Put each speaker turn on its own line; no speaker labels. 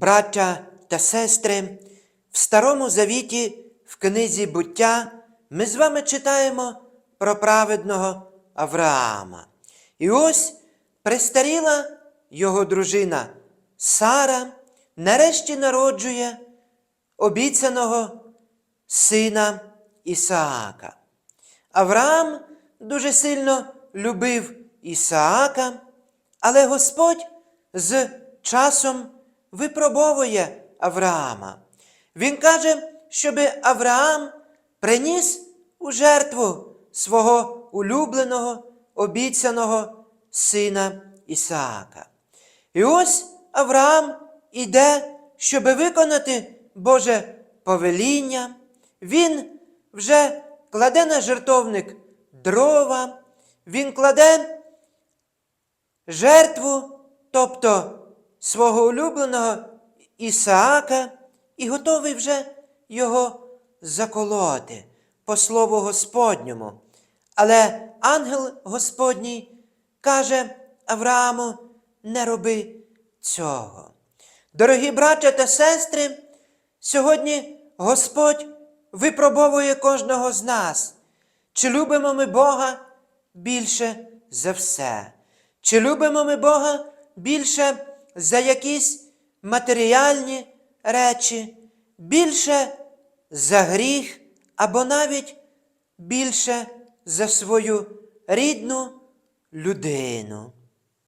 браття та сестри, в Старому Завіті, в книзі буття, ми з вами читаємо про праведного Авраама. І ось престаріла його дружина Сара нарешті народжує обіцяного сина Ісаака. Авраам дуже сильно любив Ісаака, але Господь з часом випробовує Авраама. Він каже, щоб Авраам приніс у жертву свого улюбленого, обіцяного сина Ісаака. І ось Авраам іде, щоб виконати Боже повеління. Він вже кладе на жертовник дрова, він кладе жертву, тобто свого улюбленого Ісаака, і готовий вже його заколоти по слову Господньому. Але ангел Господній каже Аврааму, не роби цього. Дорогі браття та сестри, сьогодні Господь випробовує кожного з нас, чи любимо ми Бога більше за все, чи любимо ми Бога більше за якісь матеріальні речі, більше за гріх або навіть більше за свою рідну людину.